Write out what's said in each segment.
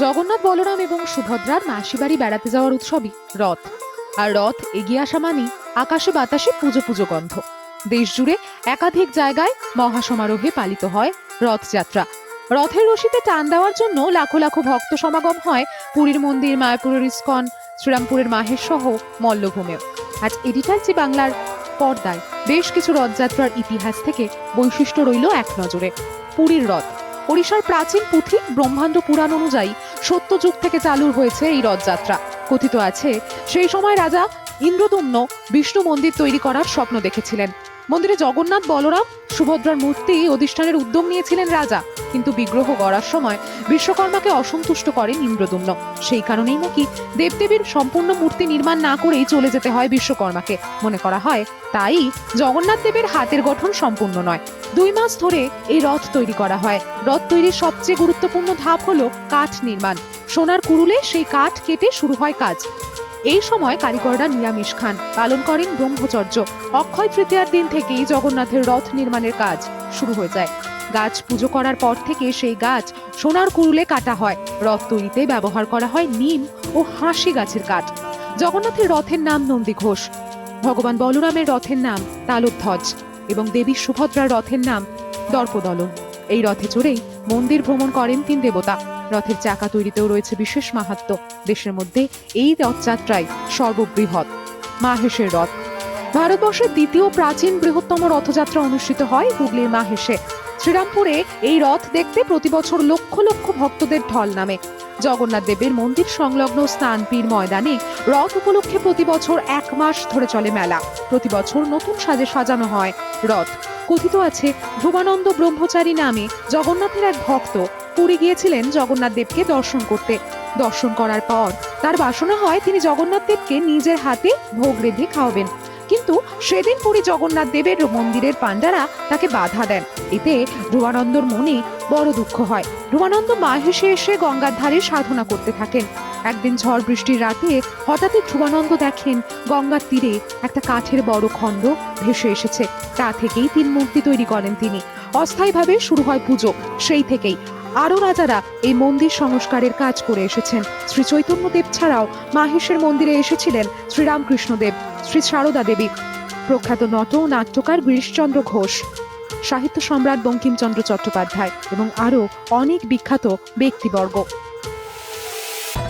জগন্নাথ, বলরাম এবং সুভদ্রার মাসি বাড়ি বেড়াতে যাওয়ার উৎসবই রথ। আর রথ এগিয়ে আসা মানেই আকাশে বাতাসে পুজো পুজো গন্ধ। দেশ জুড়ে একাধিক জায়গায় মহাসমারোহে পালিত হয় রথযাত্রা রথের রশিতে টান দেওয়ার জন্য লাখো লাখো ভক্ত সমাগম হয় পুরীর মন্দির, মায়াপুরের ইস্কন, শ্রীরামপুরের মাহের সহ মল্লভূমেও। আজ এডিটার জি বাংলার পর্দায় বেশ কিছু রথযাত্রার ইতিহাস থেকে বৈশিষ্ট্য রইল এক নজরে। পুরীর রথ। ওড়িশার প্রাচীন পুঁথি ব্রহ্মাণ্ড পুরাণ অনুযায়ী সত্যযুগ থেকে চালু হয়েছে এই রথযাত্রা। কথিত আছে, সেই সময় রাজা ইন্দ্রদম্ন বিষ্ণু মন্দির তৈরি করার স্বপ্ন দেখেছিলেন। মন্দিরে জগন্নাথ, বলরাম, সুভদ্রার মূর্তি, অধিষ্ঠানের উদ্যোগ নিয়েছিলেন রাজা। কিন্তু বিগ্রহ গড়ার সময় বিশ্বকর্মাকে অসন্তুষ্ট করেন ইন্দ্রদম্ন। সেই কারণেই নাকি দেবদেবীর সম্পূর্ণ মূর্তি নির্মাণ না করেই চলে যেতে হয় বিশ্বকর্মাকে। মনে করা হয়, তাই জগন্নাথ দেবের হাতের গঠন সম্পূর্ণ নয়। দুই মাস ধরে এই রথ তৈরি করা হয়। রথ তৈরির সবচেয়ে গুরুত্বপূর্ণ ধাপ হলো কাঠ নির্মাণ। সোনার কুড়ুলে সেই কাঠ কেটে শুরু হয় কাজ। এই সময় কারিগররা নিরামিষ খান, পালন করেন ব্রহ্মচর্য। অক্ষয় তৃতীয়ার দিন থেকেই জগন্নাথের রথ নির্মাণের কাজ শুরু হয়ে যায়। গাছ পুজো করার পর থেকে সেই গাছ সোনার কুড়ুলে কাটা হয়। রথ তৈরিতে ব্যবহার করা হয় নিম ও হাসি গাছের কাঠ। জগন্নাথের রথের নাম নন্দী ঘোষ। ভগবান বলরামের রথের নাম তালধ্বজ এবং দেবী সুভদ্রার রথের নাম দর্পদলন। এই রথে চড়েই মন্দির ভ্রমণ করেন তিন দেবতা। রথের চাকা তৈরিতেও রয়েছে বিশেষ মাহাত্ম। দেশের মধ্যে এই রথযাত্রায় সর্ববৃহৎ মাহেশের রথ। ভারতবর্ষের দ্বিতীয় প্রাচীন বৃহত্তম রথযাত্রা অনুষ্ঠিত হয় হুগলির মাহেশে। শ্রীরামপুরে এই রথ দেখতে প্রতি বছর লক্ষ লক্ষ ভক্তদের ঢল নামে। জগন্নাথ দেবের মন্দির সংলগ্ন স্নানপীর ময়দানে রথ উপলক্ষে প্রতি বছর এক মাস ধরে চলে মেলা। প্রতি বছর নতুন সাজে সাজানো হয় রথ। কথিত আছে ধ্রুবানন্দ ব্রহ্মচারী নামে জগন্নাথের এক ভক্ত পুরী গিয়েছিলেন জগন্নাথ দেবকে দর্শন করতে। দর্শন করার পর তার বাসনা হয়, তিনি জগন্নাথ দেবকে নিজের হাতে ভোগ রেঁধে খাওয়াবেন। কিন্তু সেদিন পুরী জগন্নাথ দেবের মন্দিরের পাণ্ডারা তাকে বাধা দেন। এতে ধ্রুবানন্দর মনে বড় দুঃখ হয়। ধ্রুবানন্দ মাহেশে এসে গঙ্গার ধারে সাধনা করতে থাকেন। একদিন ঝড় বৃষ্টির রাতে হঠাৎই ধ্রুবানন্দ দেখেন গঙ্গার তীরে একটা কাঠের বড় খণ্ড ভেসে এসেছে। তা থেকেই তিন মূর্তি তৈরি করেন তিনি। অস্থায়ীভাবে শুরু হয় পুজো। সেই থেকেই আরও রাজারা এই মন্দির সংস্কারের কাজ করে এসেছেন। শ্রী চৈতন্যদেব ছাড়াও মাহেশের মন্দিরে এসেছিলেন শ্রীরামকৃষ্ণদেব, শ্রী সারদা দেবী, প্রখ্যাত নট নাট্যকার গিরিশচন্দ্র ঘোষ, সাহিত্য সম্রাট বঙ্কিমচন্দ্র চট্টোপাধ্যায় এবং আরও অনেক বিখ্যাত ব্যক্তিবর্গ।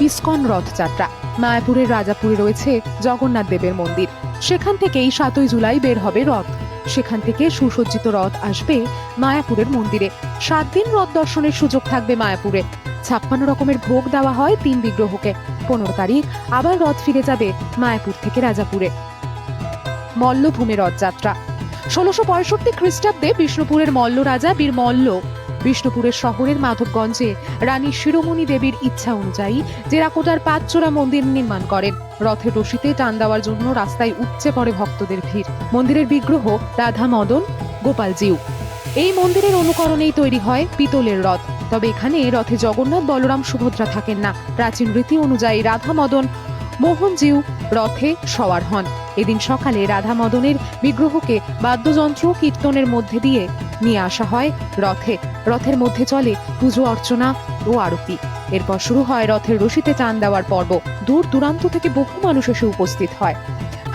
ইস্কন রথযাত্রা, মায়াপুরের রাজাপুরে রয়েছে জগন্নাথ দেবের মন্দির। সেখান থেকেই সাতই জুলাই বের হবে রথ। সেখান থেকে সুসজ্জিত রথ আসবে মায়াপুরের মন্দিরে। সাত দিন রথ দর্শনের সুযোগ থাকবে মায়াপুরে। ছাপ্পান্ন রকমের ভোগ দেওয়া হয় তিন বিগ্রহকে। পনেরো তারিখ আবার রথ ফিরে যাবে মায়াপুর থেকে রাজাপুরে। মল্লভূমি রথযাত্রা। ষোলোশো পঁয়ষট্টি খ্রিস্টাব্দে বিষ্ণুপুরের মল্ল রাজা বীর মল্ল বিষ্ণুপুরের শহরের মাধবগঞ্জে রানী শিরোমণি দেবীর ইচ্ছা অনুযায়ী জেরাকোটার পাঁচচোরা মন্দির নির্মাণ করেন। রথের রশিতে টান দেওয়ার জন্য রাস্তায় উপচে পড়ে ভক্তদের ভিড়। মন্দিরের বিগ্রহ রাধা মদন, গোপালজিউ। এই মন্দিরের অনুকরণেই তৈরি হয় পিতলের রথ। তবে এখানে রথে জগন্নাথ, বলরাম, সুভদ্রা থাকেন না। প্রাচীন রীতি অনুযায়ী রাধা মদন, মোহনজিউ রথে সওয়ার হন। এদিন সকালে রাধা মদনের বিগ্রহকে বাদ্যযন্ত্র কীর্তনের মধ্যে দিয়ে নিয়ে আসা হয় রথে। রথের মধ্যে চলে পুজো, অর্চনা ও আরতি। এরপর শুরু হয় রথের রশিতে টান দেওয়ার পর্ব। দূর দূরান্ত থেকে বহু মানুষ এসে উপস্থিত হয়।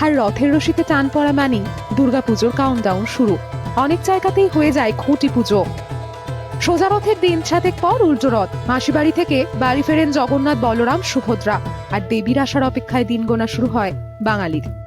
আর রথের রশিতে টান পড়া মানেই দুর্গাপুজোর কাউন্টডাউন শুরু। অনেক জায়গাতেই হয়ে যায় খুঁটি পুজো। সোজা রথের দিন সাতেক পর উল্টো রথ। মাসি বাড়ি থেকে বাড়ি ফেরেন জগন্নাথ বলরাম সুভদ্রা। আর দেবীর আসার অপেক্ষায় দিন গোনা শুরু হয় বাঙালির।